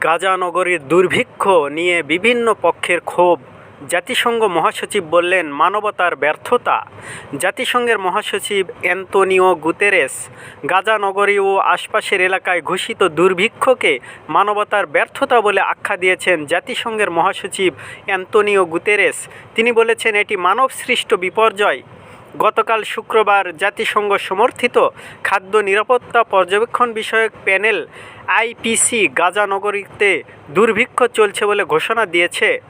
গাজা নগরীর দুর্ভিক্ষ নিয়ে বিভিন্ন পক্ষের ক্ষোভ। জাতিসংঘ মহাসচিব বললেন, মানবতার ব্যর্থতা। জাতিসংঘের মহাসচিব অ্যান্তোনিও গুতেরেস গাজা নগরী ও আশপাশের এলাকায় ঘোষিত দুর্ভিক্ষকে মানবতার ব্যর্থতা বলে আখ্যা দিয়েছেন জাতিসংঘের মহাসচিব অ্যান্তোনিও গুতেরেস। তিনি বলেছেন, এটি মানবসৃষ্ট বিপর্যয়। গতকাল শুক্রবার জাতিসংঘ সমর্থিত খাদ্য নিরাপত্তা পর্যবেক্ষণ বিষয়ক প্যানেল আইপিসি গাজা নগরীতে দুর্ভিক্ষ চলছে বলে ঘোষণা দিয়েছে।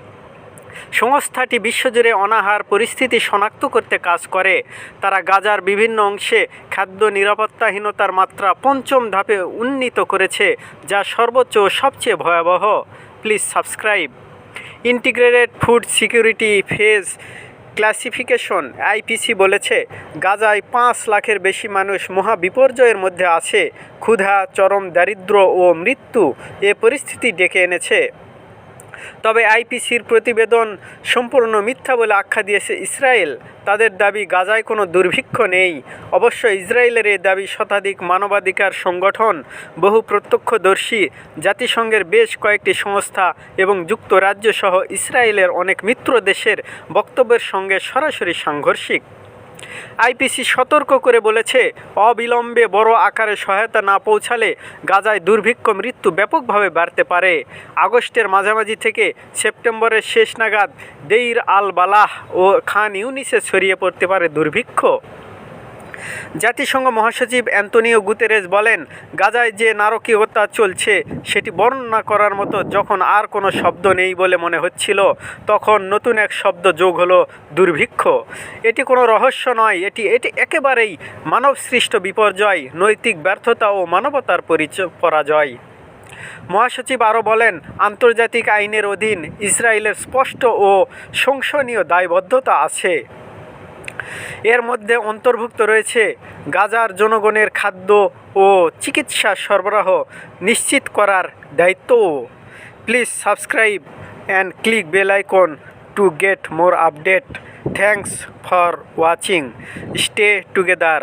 সংস্থাটি বিশ্বজুড়ে অনাহার পরিস্থিতি শনাক্ত করতে কাজ করে। তারা গাজার বিভিন্ন অংশে খাদ্য নিরাপত্তাহীনতার মাত্রা পঞ্চম ধাপে উন্নীত করেছে, যা সর্বোচ্চ সবচেয়ে ভয়াবহ। Please subscribe. Integrated food security phase classification IPC বলেছে, গাজায় পাঁচ লাখের বেশি মানুষ মহা বিপর্যয়ের মধ্যে আছে। ক্ষুধা, চরম দারিদ্র ও মৃত্যু এ পরিস্থিতি ডেকে এনেছে। তবে আইপিসির প্রতিবেদন সম্পূর্ণ মিথ্যা বলে আখ্যা দিয়েছে ইসরায়েল। তাদের দাবি, গাজায় কোনো দুর্ভিক্ষ নেই। অবশ্য ইসরায়েলের এই দাবি শতাধিক মানবাধিকার সংগঠন, বহু প্রত্যক্ষদর্শী, জাতিসংঘের বেশ কয়েকটি সংস্থা এবং যুক্তরাজ্য সহ ইসরায়েলের অনেক মিত্র দেশের বক্তব্যের সঙ্গে সরাসরি সাংঘর্ষিক। আইপিসি সতর্ক করে বলেছে, অবিলম্বে বড় আকারে সহায়তা না পৌঁছালে গাজায় দুর্ভিক্ষ মৃত্যু ব্যাপকভাবে বাড়তে পারে। আগস্টের মাঝামাঝি থেকে সেপ্টেম্বরের শেষ নাগাদ দেইর আল বালাহ ও খান ইউনিসে ছড়িয়ে পড়তে পারে দুর্ভিক্ষ। জাতিসংঘ মহাসচিব অ্যান্তনিও গুতেরেস বলেন, গাজায় যে নারকীয়তা চলছে, সেটি বর্ণনা করার মতো যখন আর কোনো শব্দ নেই বলে মনে হচ্ছিল, তখন নতুন এক শব্দ যোগ হলো দুর্ভিক্ষ। এটি কোনো রহস্য নয়, এটি এটি একেবারেই মানবসৃষ্ট বিপর্যয়, নৈতিক ব্যর্থতা ও মানবতার পরিচয় পরাজয়। মহাসচিব আরও বলেন, আন্তর্জাতিক আইনের অধীন ইসরায়েলের স্পষ্ট ও শংসনীয় দায়বদ্ধতা আছে। এর মধ্যে অন্তর্ভুক্ত রয়েছে গাজার জনগণের খাদ্য ও চিকিৎসা সরবরাহ নিশ্চিত করার দায়িত্বও। Please subscribe and click bell icon to get more update. Thanks for watching. Stay together.